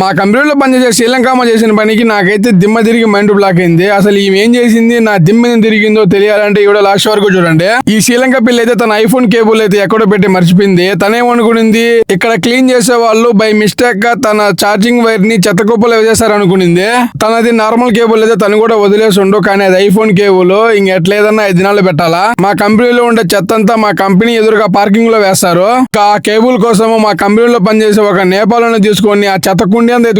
మా కంపెనీలో పనిచేసే శ్రీలంకమ్మ చేసిన పనికి నాకైతే దిమ్మ తిరిగి మైండ్ బ్లాక్ అయింది. అసలు ఈమె ఏం చేసింది? నా దిమ్మ తిరిగిందో తెలియాలంటే ఈవిడ లాస్ట్ వరకు చూడండి. ఈ శ్రీలంక పిల్ల అయితే తన ఐఫోన్ కేబుల్ అయితే ఎక్కడో పెట్టి మర్చిపోయింది. తనేమనుకునింది ఇక్కడ క్లీన్ చేసే వాళ్ళు బై మిస్టేక్గా తన ఛార్జింగ్ వైర్ని చెత్త కుప్పలో వేసేసారు అనుకునింది. తనది నార్మల్ కేబుల్ అయితే తను కూడా వదిలేసి ఉండు కానీ అది ఐఫోన్ కేబుల్. ఇంక ఎట్లేదన్నా ఐదు దినాలు పెట్టాలా? మా కంపెనీలో ఉండే చెత్త అంతా మా కంపెనీ ఎదురుగా పార్కింగ్లో వేస్తారు. ఆ కేబుల్ కోసము మా కంపెనీలో పనిచేసే ఒక నేపాలను తీసుకొని ఆ చెత్త కుండి అంతా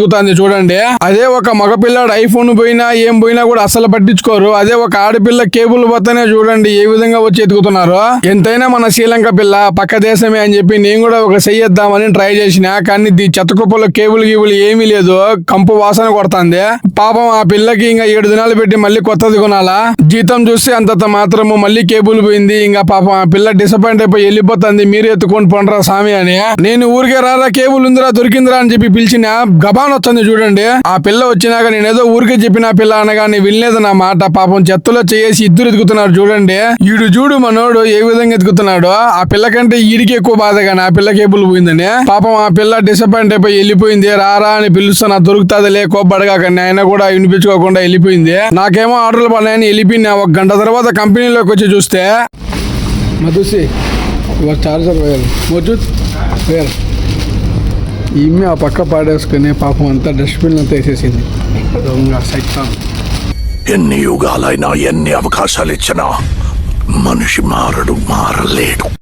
చూడండి. అదే ఒక మగపిల్లాడు ఐఫోన్ పోయినా ఏం పోయినా కూడా అసలు పట్టించుకోరు. అదే ఒక ఆడపిల్ల కేబుల్ పోతేనే చూడండి ఏ విధంగా వచ్చి ఎదుగుతున్నారు. ఎంతైనా మన శ్రీలంక పిల్ల పక్క దేశమే అని చెప్పి నేను కూడా ఒక చెయ్యొద్దామని ట్రై చేసిన కానీ ఈ చెత్త కుప్పలో కేబుల్ గీబుల్ ఏమీ లేదు. కంపు వాసన కొడుతుంది. పాపం ఆ పిల్లకి ఇంకా ఏడు దినాలు పెట్టి మళ్ళీ కొత్తది కొనాలా? జీతం చూస్తే అంతంత మాత్రము మళ్ళీ కేబుల్ పోయింది. ఇంకా పాపం ఆ పిల్ల డిసప్పాయింట్ అయిపోయి వెళ్ళిపోతుంది. మీరు ఎత్తుకొని పండరా స్వామి అని. నేను ఊరికే రారా కేబుల్ ఉందిరా దొరికిందిరా అని చెప్పి పిలిచిన గబాన్ వచ్చింది చూడండి. ఆ పిల్ల వచ్చినాక నేను ఏదో ఊరికే చెప్పిన పిల్ల అనగానే వినలేదు నా మాట. పాపం చెత్తలో చేసి ఇద్దరు ఎదుగుతున్నారు చూడండి. ఈడు చూడు మనోడు ఏ విధంగా ఎదుగుతున్నాడు. ఆ పిల్ల కంటే ఈడికి ఎక్కువ బాధ కానీ ఆ పిల్ల కేబుల్ పోయిందని పాపం ఆ పిల్ల డిసప్పాయింట్ అయిపోయి వెళ్ళిపోయింది. రారా అని పిలుస్తున్నా దొరుకుతుంది లే కోప్పడగాకని ఆయన కూడా వినిపించుకోకుండా వెళ్ళిపోయింది. నాకేమో ఆర్డర్లు పడినాయని వెళ్ళిపోయినా ఒక గంట తర్వాత కంపెనీలోకి వచ్చి చూస్తే మధుసి చార్జర్ వేయాలి. మోజూద్ వేయాలి. ఈమె ఆ పక్క పాడేసుకుని పాపం అంతా డస్ట్బిన్ అంతా వేసేసింది దొంగ సైతాన్. ఎన్ని యుగాలైనా ఎన్ని అవకాశాలు ఇచ్చినా మనిషి మారడు మారలేడు.